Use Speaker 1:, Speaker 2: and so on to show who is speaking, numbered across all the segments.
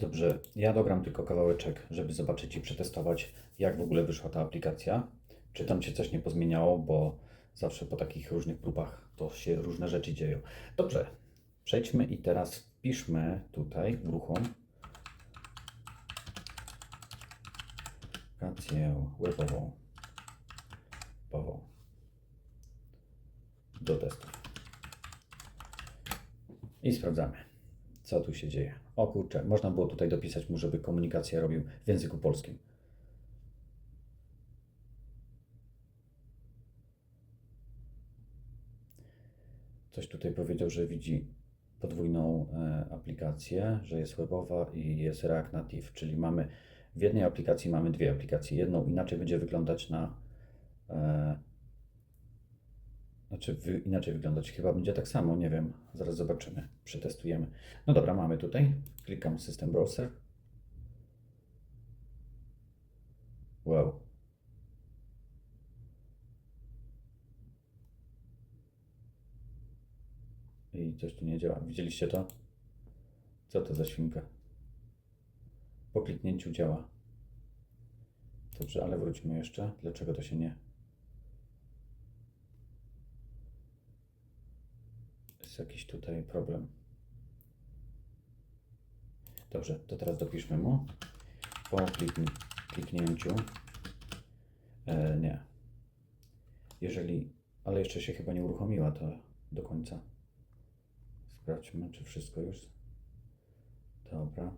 Speaker 1: Dobrze, ja dogram tylko kawałeczek, żeby zobaczyć i przetestować, jak w ogóle wyszła ta aplikacja. Czy tam się coś nie pozmieniało, bo zawsze po takich różnych próbach to się różne rzeczy dzieją. Dobrze, przejdźmy i teraz wpiszmy tutaj uruchom aplikację webową webową do testów. I sprawdzamy, co tu się dzieje. O kurczę, można było tutaj dopisać mu, żeby komunikację robił w języku polskim. Coś tutaj powiedział, że widzi podwójną e, aplikację, że jest webowa i jest React Native, czyli mamy w jednej aplikacji mamy dwie aplikacje. Jedną inaczej będzie wyglądać na e, znaczy wy, inaczej wyglądać. Chyba będzie tak samo, nie wiem. Zaraz zobaczymy, przetestujemy. No dobra, mamy tutaj. Klikam System Browser. Wow. I coś tu nie działa. Widzieliście to? Co to za świnka? Po kliknięciu działa. Dobrze, ale wróćmy jeszcze. Dlaczego to się nie... Jakiś tutaj problem. Dobrze, to teraz dopiszmy mu. Po klikni kliknięciu. E, nie. Jeżeli. Ale jeszcze się chyba nie uruchomiła to do końca. Sprawdźmy, czy wszystko już. Dobra.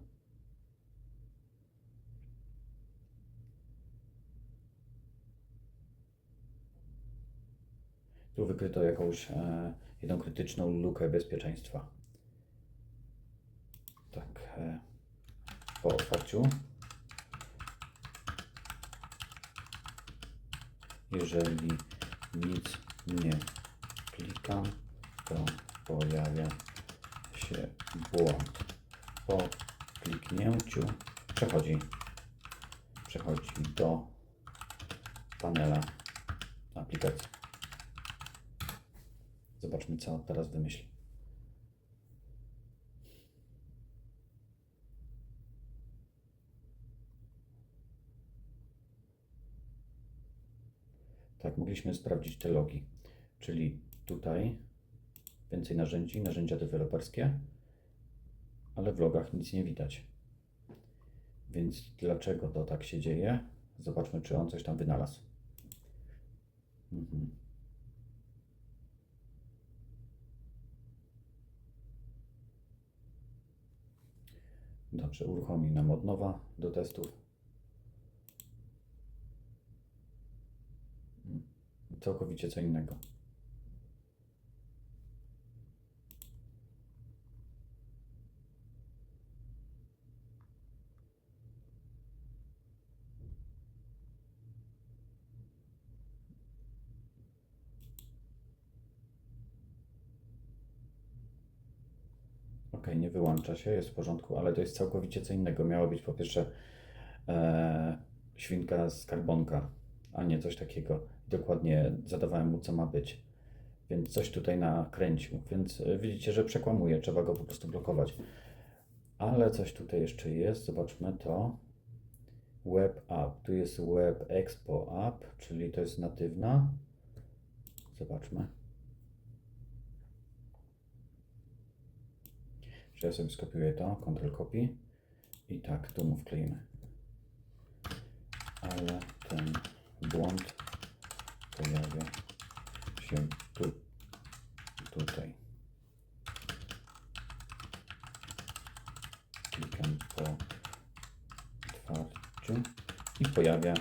Speaker 1: Tu wykryto jakąś e, jedną krytyczną lukę bezpieczeństwa. Tak, e, po otwarciu. Jeżeli nic nie klikam, to pojawia się błąd. Po kliknięciu przechodzi, przechodzi do panela aplikacji. Zobaczmy, co teraz wymyśli. Tak, mogliśmy sprawdzić te logi, czyli tutaj więcej narzędzi, narzędzia deweloperskie, ale w logach nic nie widać. Więc dlaczego to tak się dzieje? Zobaczmy, czy on coś tam wynalazł. Mhm. Dobrze, uruchomi nam od nowa do testów. Mm, Całkowicie co innego. Nie wyłącza się, jest w porządku, ale to jest całkowicie co innego. Miała być po pierwsze e, świnka z karbonka, a nie coś takiego. Dokładnie zadawałem mu, co ma być. Więc coś tutaj nakręcił. Więc e, widzicie, że przekłamuje, trzeba go po prostu blokować. Ale coś tutaj jeszcze jest, zobaczmy to. Web App, tu jest Web Expo App, czyli to jest natywna. Zobaczmy. Że ja sobie skopiuję to, Ctrl Copy i tak, tu mu wkleimy. Ale ten błąd pojawia się tu, tutaj. Klikam po otwarciu i pojawia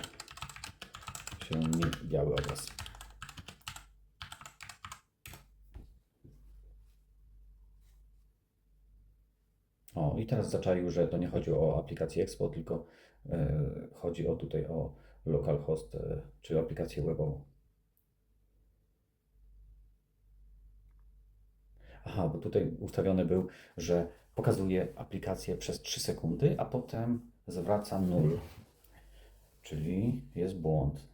Speaker 1: się mi biały obraz. O, i teraz zaczaił, że to nie chodzi o aplikację Expo, tylko e, chodzi o tutaj o localhost, e, czyli aplikację webową. Aha, bo tutaj ustawiony był, że pokazuje aplikację przez 3 sekundy, a potem zwraca 0. Czyli jest błąd.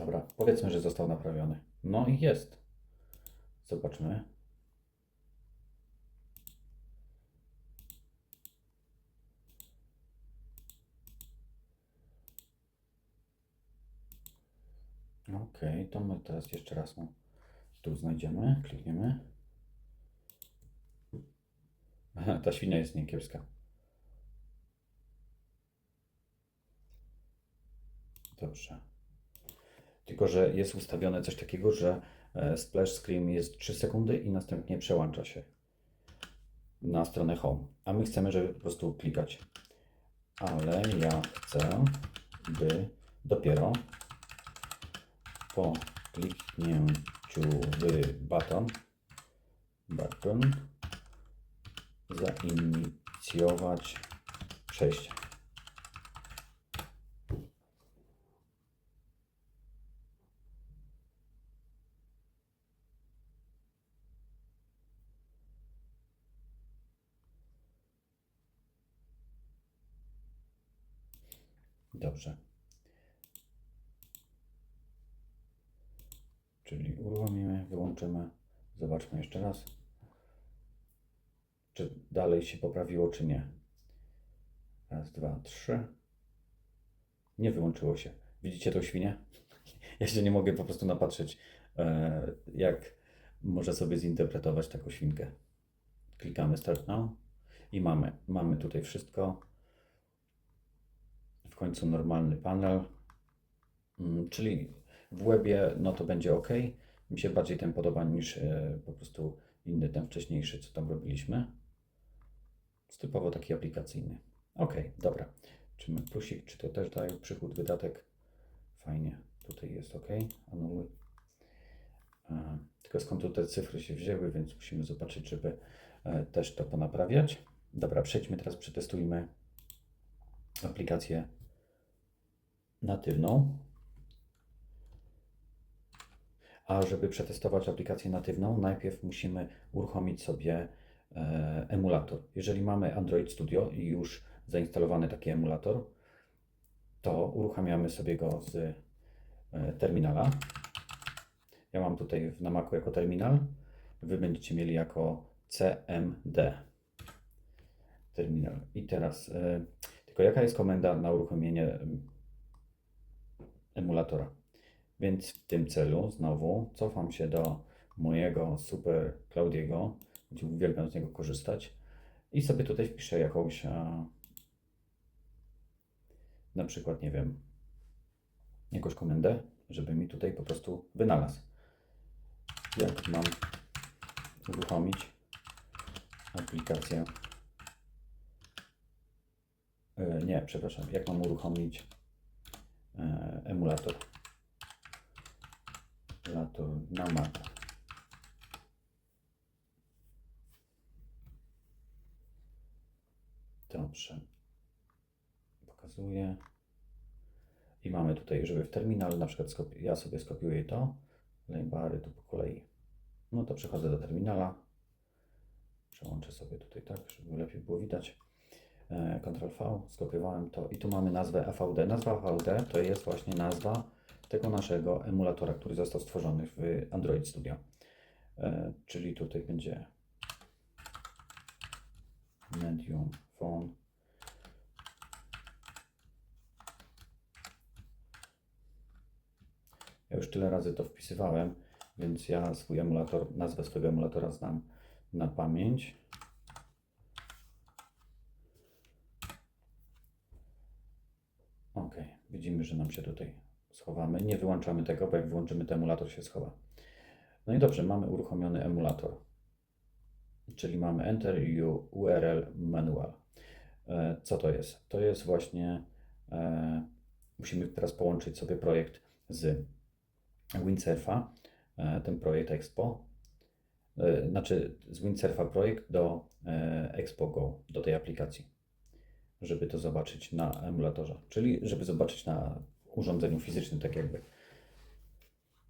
Speaker 1: Dobra, powiedzmy, że został naprawiony. No i jest. Zobaczmy. Ok, to my teraz jeszcze raz mu tu znajdziemy, klikniemy. Ta świnia jest niekiepska. Dobrze. Tylko, że jest ustawione coś takiego, że e, splash screen jest 3 sekundy i następnie przełącza się na stronę home. A my chcemy, żeby po prostu klikać. Ale ja chcę, by dopiero po kliknięciu w button, button zainicjować przejście. Dobrze. Czyli uruchomimy, wyłączymy. Zobaczmy jeszcze raz, czy dalej się poprawiło, czy nie. Raz, dwa, trzy. Nie wyłączyło się. Widzicie tą świnię? Ja się nie mogę po prostu napatrzeć, e, jak może sobie zinterpretować taką świnkę. Klikamy Start Now i mamy, mamy tutaj wszystko. Końcu normalny panel, Mm, czyli w webie no to będzie ok. Mi się bardziej ten podoba niż e, po prostu inny, ten wcześniejszy, co tam robiliśmy. Jest typowo taki aplikacyjny. Ok, dobra. Czy my plusik, czy to też daje przychód, wydatek? Fajnie, tutaj jest ok. Anuluj. E, Tylko skąd tu te cyfry się wzięły, więc musimy zobaczyć, żeby e, też to ponaprawiać. Dobra, przejdźmy teraz, przetestujmy aplikację natywną. A żeby przetestować aplikację natywną, najpierw musimy uruchomić sobie e, emulator. Jeżeli mamy Android Studio i już zainstalowany taki emulator, to uruchamiamy sobie go z e, terminala. Ja mam tutaj na Macu jako terminal, Wy będziecie mieli jako CMD terminal. I teraz, e, tylko jaka jest komenda na uruchomienie emulatora? Więc w tym celu znowu cofam się do mojego super Claudiego, gdzie uwielbiam z niego korzystać i sobie tutaj wpiszę jakąś a, na przykład, nie wiem, jakąś komendę, żeby mi tutaj po prostu wynalazł. Jak mam uruchomić aplikację. E, nie, przepraszam, jak mam uruchomić e, emulator emulator na Maca. Dobrze. Pokazuję. I mamy tutaj, żeby w terminal, na przykład ja sobie skopiuję to, lejbary tu po kolei. No to przechodzę do terminala. Przełączę sobie tutaj tak, żeby lepiej było widać. E, Ctrl V, skopiowałem to i tu mamy nazwę AVD. Nazwa AVD to jest właśnie nazwa tego naszego emulatora, który został stworzony w Android Studio. E, czyli tutaj będzie medium phone. Ja już tyle razy to wpisywałem, więc ja swój emulator, nazwę swojego emulatora znam na pamięć. Ok, widzimy, że nam się tutaj schowamy. Nie wyłączamy tego, bo jak wyłączymy, to emulator się schowa. No i dobrze, mamy uruchomiony emulator. Czyli mamy Enter URL Manual. E, Co to jest? To jest właśnie, e, musimy teraz połączyć sobie projekt z Windsurfa, e, ten projekt Expo, znaczy z Windsurfa projekt do Expo Go, do tej aplikacji, żeby to zobaczyć na emulatorze, czyli żeby zobaczyć na urządzeniu fizycznym, tak jakby.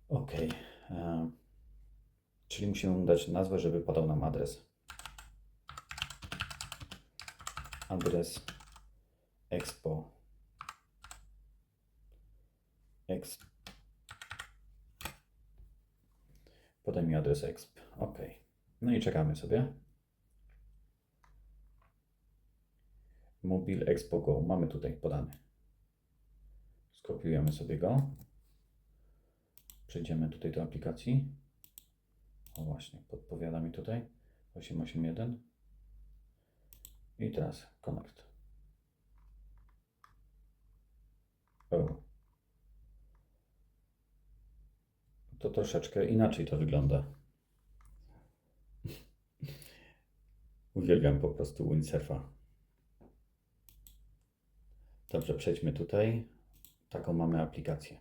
Speaker 1: Ok. Czyli musimy mu dać nazwę, żeby podał nam adres. Adres Expo. Expo Podaj mi adres exp. OK. No i czekamy sobie. Mobil Expo Go. Mamy tutaj podany. Skopiujemy sobie go. Przejdziemy tutaj do aplikacji. O właśnie, podpowiada mi tutaj 881. I teraz connect. O. To troszeczkę inaczej to wygląda. Uwielbiam po prostu windsurfa. Dobrze, przejdźmy tutaj. Taką mamy aplikację.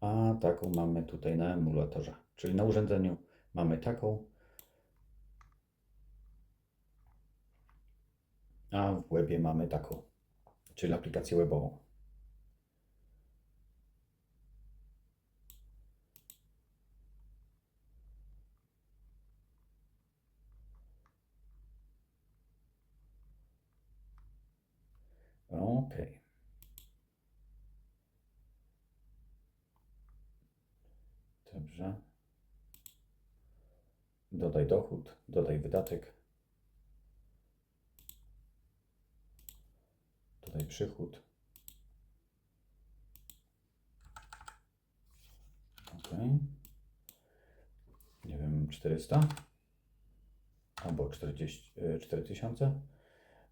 Speaker 1: A taką mamy tutaj na emulatorze. Czyli na urządzeniu mamy taką, a w webie mamy taką, czyli aplikację webową. OK. Dobrze. Dodaj dochód, dodaj wydatek. Dodaj przychód. OK. Nie wiem, 400 albo 40, y, 4000.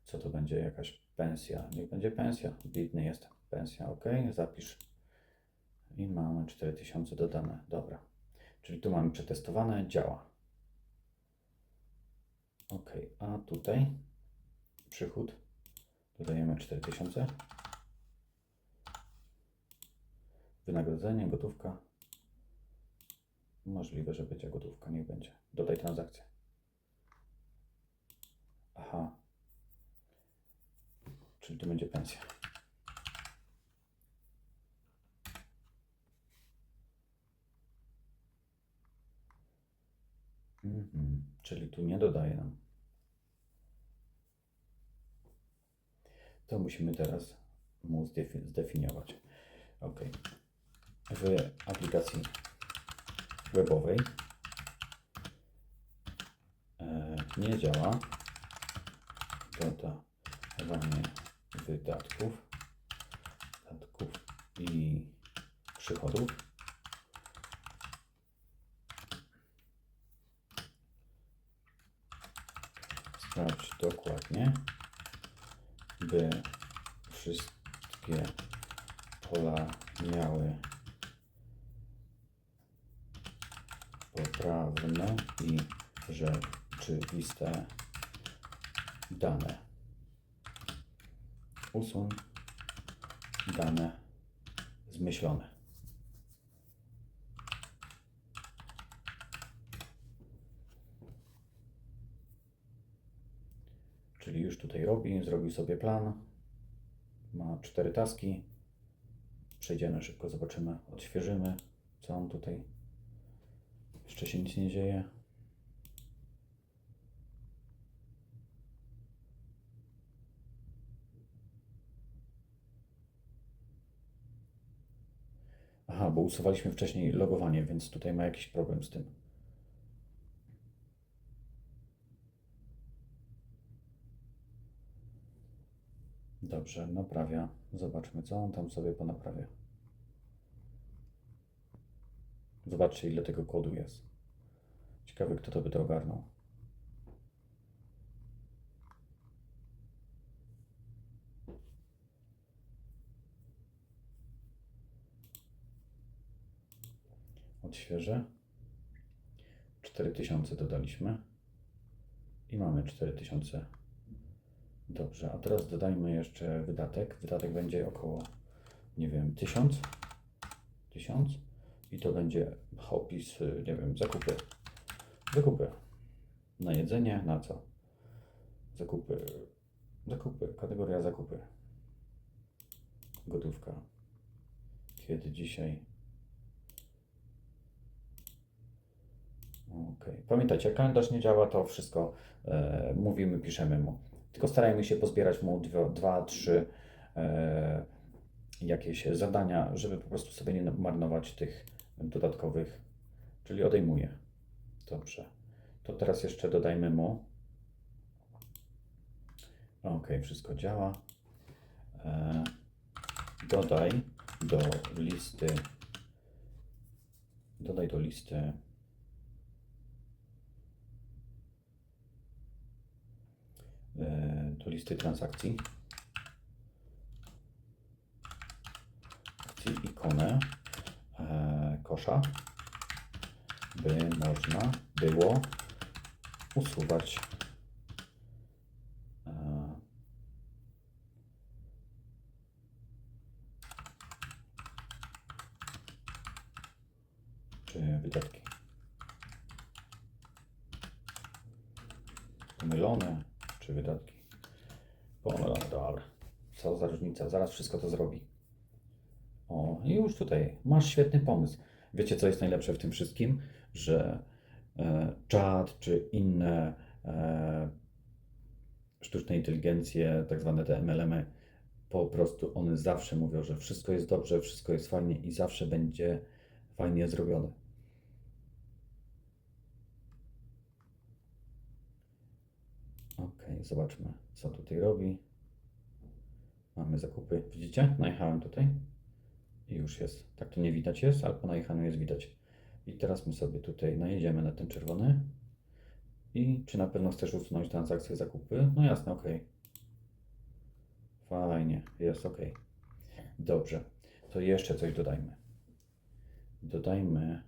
Speaker 1: Co to będzie? Jakaś pensja. Niech będzie pensja. Biedny jestem. Pensja, OK. Zapisz. I mamy 4000 dodane. Dobra. Czyli tu mamy przetestowane. Działa. OK. A tutaj przychód. Dodajemy 4000. Wynagrodzenie, gotówka. Możliwe, że będzie gotówka. Niech będzie. Dodaj transakcję. Aha. Czyli to będzie pensja. Mhm. Czyli tu nie dodaje nam. To musimy teraz zdefi- zdefiniować. OK. W aplikacji webowej e, nie działa dodawanie wydatków, wydatków i przychodów. Sprawdź dokładnie, by wszystkie pola miały poprawne i rzeczywiste dane. Usuń dane zmyślone. Czyli już tutaj robi, zrobił sobie plan. Ma cztery taski. Przejdziemy szybko, zobaczymy, odświeżymy, co on tutaj. Jeszcze się nic nie dzieje. Aha, bo usuwaliśmy wcześniej logowanie, więc tutaj ma jakiś problem z tym. Dobrze, naprawia. Zobaczmy, co on tam sobie ponaprawia. Zobaczcie, ile tego kodu jest. Ciekawe, kto to by to ogarnął. Odświeżę. 4000 dodaliśmy. I mamy 4000. Dobrze, a teraz dodajmy jeszcze wydatek. Wydatek będzie około, nie wiem, 1000. 1000. I to będzie opis, y, nie wiem, zakupy. Zakupy. Na jedzenie, na co? Zakupy. Zakupy. Kategoria zakupy. Gotówka. Kiedy dzisiaj? Okej. Pamiętajcie, jak kalendarz nie działa, to wszystko e, mówimy, piszemy mu. Tylko starajmy się pozbierać mu dwa, dwa trzy e, jakieś zadania, żeby po prostu sobie nie marnować tych dodatkowych, czyli odejmuję. Dobrze. To teraz jeszcze dodajmy mu. Ok, wszystko działa. E, dodaj do listy. Dodaj do listy. e, Listy transakcji. Akcji ikonę e, kosza, by można było usuwać e, czy wydatki pomylone, czy wydatki pomylone, dobra. Co za różnica, zaraz wszystko to zrobi. O, już tutaj masz świetny pomysł. Wiecie, co jest najlepsze w tym wszystkim? Że e, czat czy inne e, sztuczne inteligencje, tak zwane te MLM-y, po prostu one zawsze mówią, że wszystko jest dobrze, wszystko jest fajnie i zawsze będzie fajnie zrobione. Ok, zobaczmy, co tutaj robi. Mamy zakupy. Widzicie? Najechałem tutaj. I już jest. Tak to nie widać jest, ale po najechaniu jest widać. I teraz my sobie tutaj najedziemy na ten czerwony. I czy na pewno chcesz usunąć transakcję zakupy? No jasne, ok. Fajnie, jest ok. Dobrze. To jeszcze coś dodajmy. Dodajmy.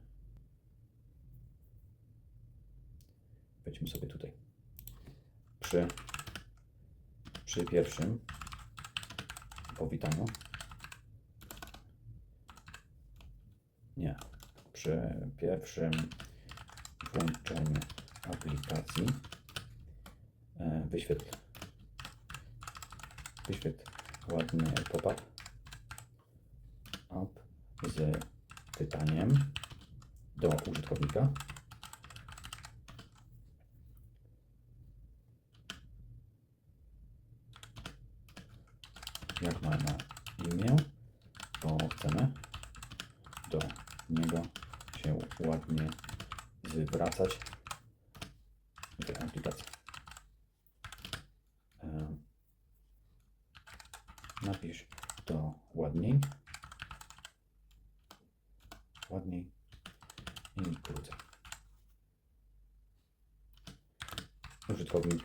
Speaker 1: Wejdźmy sobie tutaj. Przy, przy pierwszym powitaniu. Nie. Przy pierwszym włączeniu aplikacji e, wyświetl wyświetl ładny pop-up up z pytaniem do użytkownika. Jak ma na imię, to chcemy do niego się ładnie zwracać w aplikacji. E, Napisz to ładniej, ładniej i krócej. Użytkownik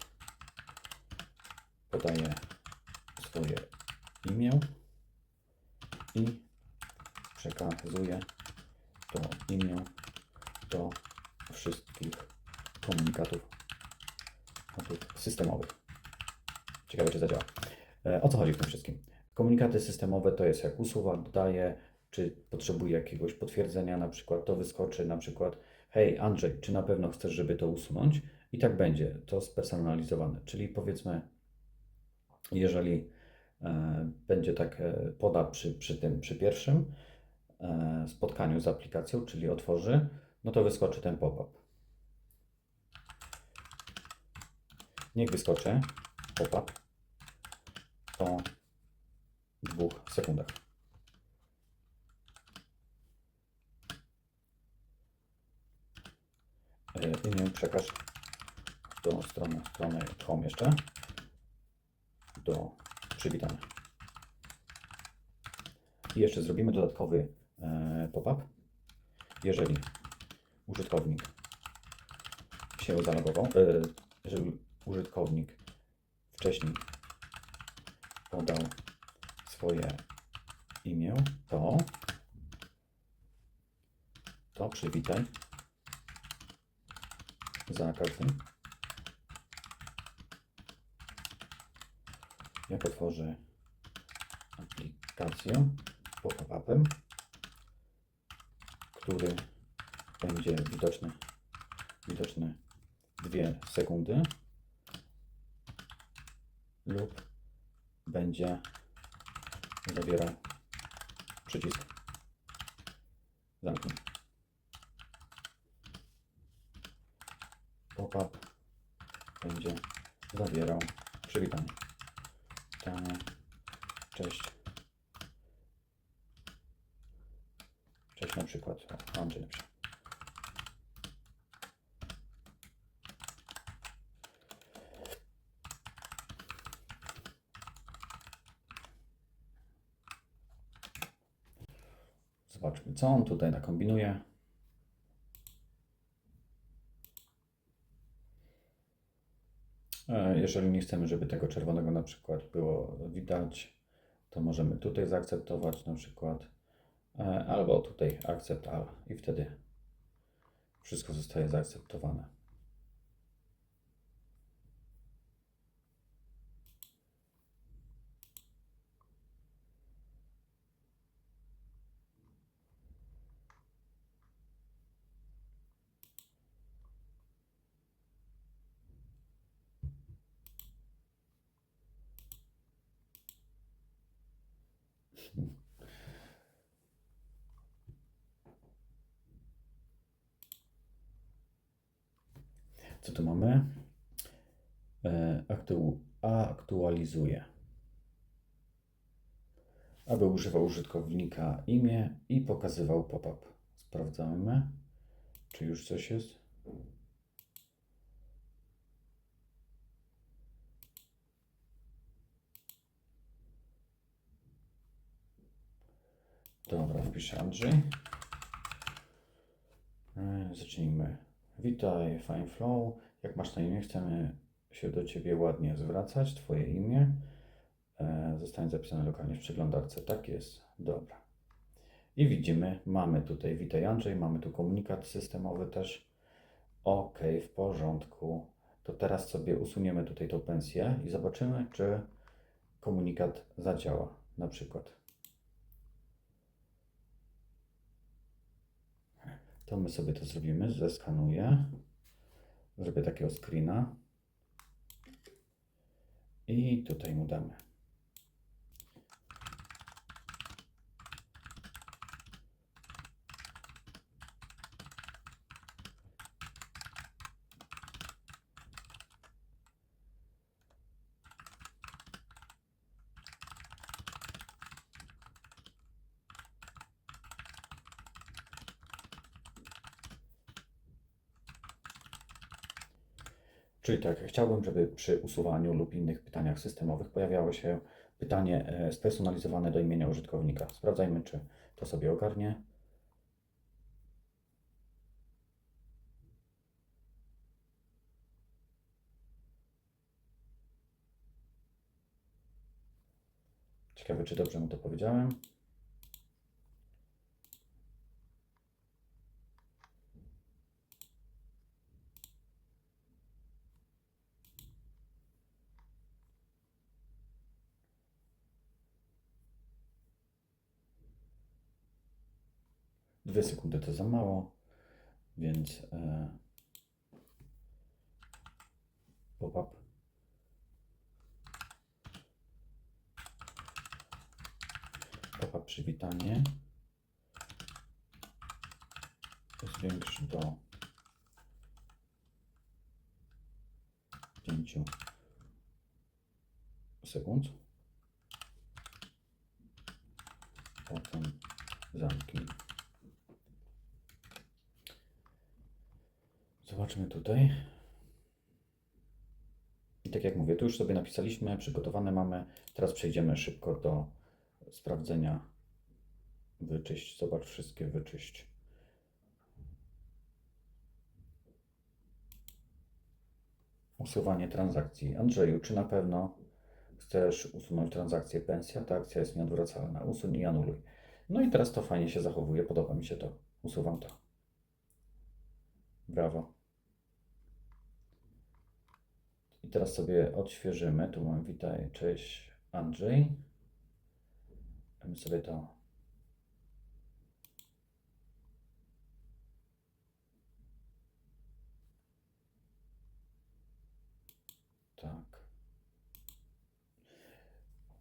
Speaker 1: podaje swoje imię i przekazuje to imię do wszystkich komunikatów komunikatów systemowych. Ciekawe, czy zadziała. E, O co chodzi w tym wszystkim? Komunikaty systemowe to jest jak usuwa, dodaje, czy potrzebuje jakiegoś potwierdzenia, na przykład to wyskoczy, na przykład hej Andrzej, czy na pewno chcesz, żeby to usunąć? I tak będzie, to spersonalizowane. Czyli powiedzmy, jeżeli e, będzie tak e, poda przy, przy tym, przy pierwszym e, spotkaniu z aplikacją, czyli otworzy, no to wyskoczy ten pop-up. Niech wyskoczy pop-up po dwóch sekundach. Imię przekaż do strony, strony home jeszcze do przywitania. I jeszcze zrobimy dodatkowy e, pop-up. Jeżeli użytkownik się zalogował, e, jeżeli użytkownik wcześniej podał swoje imię, to to przywitaj za każdym. Jak otworzy aplikację pop-upem, który będzie widoczny, widoczny 2 sekundy lub będzie zawierał przycisk zamknij. Pop-up będzie zawierał przywitanie. Witamy. Cześć. na przykład. O, Andrzej napisał. Zobaczmy, co on tutaj nakombinuje. Jeżeli nie chcemy, żeby tego czerwonego na przykład było widać, to możemy tutaj zaakceptować na przykład, e, albo tutaj akcept all i wtedy wszystko zostaje zaakceptowane. Co tu mamy? E, Aktu aktualizuje. Aby używał użytkownika imię i pokazywał pop-up. Sprawdzamy, czy już coś jest. Dobra, wpiszę Andrzej. E, Zacznijmy. Witaj, Fine Flow. Jak masz na imię, chcemy się do Ciebie ładnie zwracać. Twoje imię e, zostanie zapisane lokalnie w przeglądarce. Tak jest. Dobra. I widzimy, mamy tutaj Witaj Andrzej, mamy tu komunikat systemowy też. Ok, w porządku. To teraz sobie usuniemy tutaj tą pensję i zobaczymy, czy komunikat zadziała. Na przykład. To my sobie to zrobimy, zeskanuję. Zrobię takiego screena. I tutaj mu damy. Czyli tak, chciałbym, żeby przy usuwaniu lub innych pytaniach systemowych pojawiało się pytanie e, spersonalizowane do imienia użytkownika. Sprawdzajmy, czy to sobie ogarnie. Ciekawe, czy dobrze mu to powiedziałem. Dwie sekundy to za mało, więc e, pop-up. Pop-up przywitanie. Zwiększ do 5 sekund. Potem zamknij. Zobaczmy tutaj. I tak jak mówię, tu już sobie napisaliśmy, przygotowane mamy. Teraz przejdziemy szybko do sprawdzenia. Wyczyść, zobacz wszystkie, wyczyść. Usuwanie transakcji. Andrzeju, czy na pewno chcesz usunąć transakcję pensja? Ta akcja jest nieodwracalna. Usuń i anuluj. No i teraz to fajnie się zachowuje, podoba mi się to. Usuwam to. Brawo. I teraz sobie odświeżymy. Tu mam witaj, cześć Andrzej. My sobie to. Tak.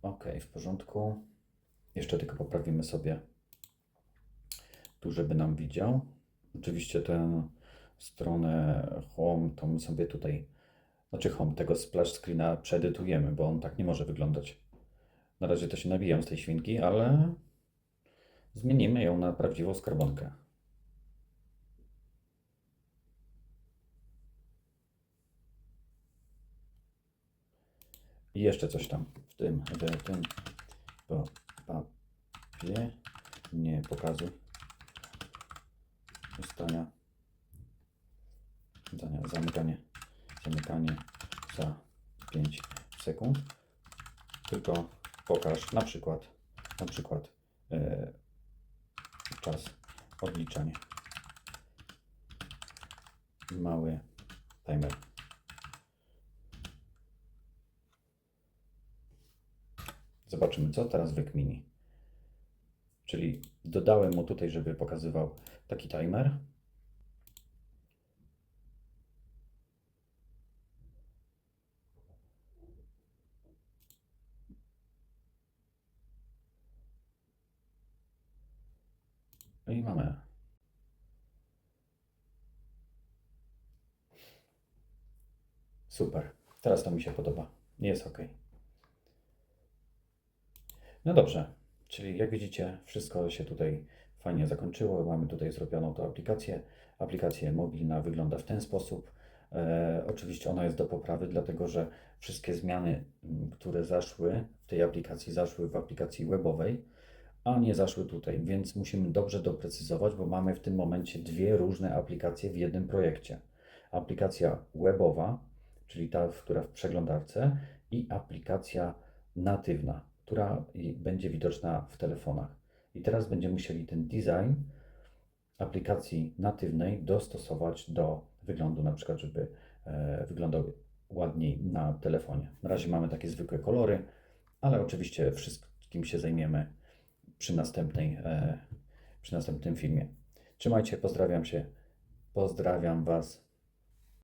Speaker 1: Ok, w porządku. Jeszcze tylko poprawimy sobie tu, żeby nam widział. Oczywiście tę stronę home to sobie tutaj, znaczy home, tego splash screena przeedytujemy, bo on tak nie może wyglądać. Na razie to się nabijam z tej świnki, ale zmienimy ją na prawdziwą skarbonkę. I jeszcze coś tam w tym, w tym papie nie pokazuj ustania zamykanie, zamykanie za 5 sekund, tylko pokaż na przykład, na przykład e, czas odliczania. Mały timer. Zobaczymy, co teraz wykmini. Czyli dodałem mu tutaj, żeby pokazywał taki timer. No I mamy. Super. Teraz to mi się podoba. Jest ok. No dobrze. Czyli jak widzicie, wszystko się tutaj fajnie zakończyło. Mamy tutaj zrobioną tą aplikację. Aplikacja mobilna wygląda w ten sposób. E, oczywiście ona jest do poprawy, dlatego że wszystkie zmiany, m, które zaszły w tej aplikacji, zaszły w aplikacji webowej, a nie zaszły tutaj, więc musimy dobrze doprecyzować, bo mamy w tym momencie dwie różne aplikacje w jednym projekcie. Aplikacja webowa, czyli ta, która w przeglądarce, i aplikacja natywna, która będzie widoczna w telefonach. I teraz będziemy musieli ten design aplikacji natywnej dostosować do wyglądu, na przykład, żeby e, wyglądał ładniej na telefonie. Na razie mamy takie zwykłe kolory, ale oczywiście wszystkim się zajmiemy przy, następnej, e, przy następnym filmie. Trzymajcie, pozdrawiam się, pozdrawiam Was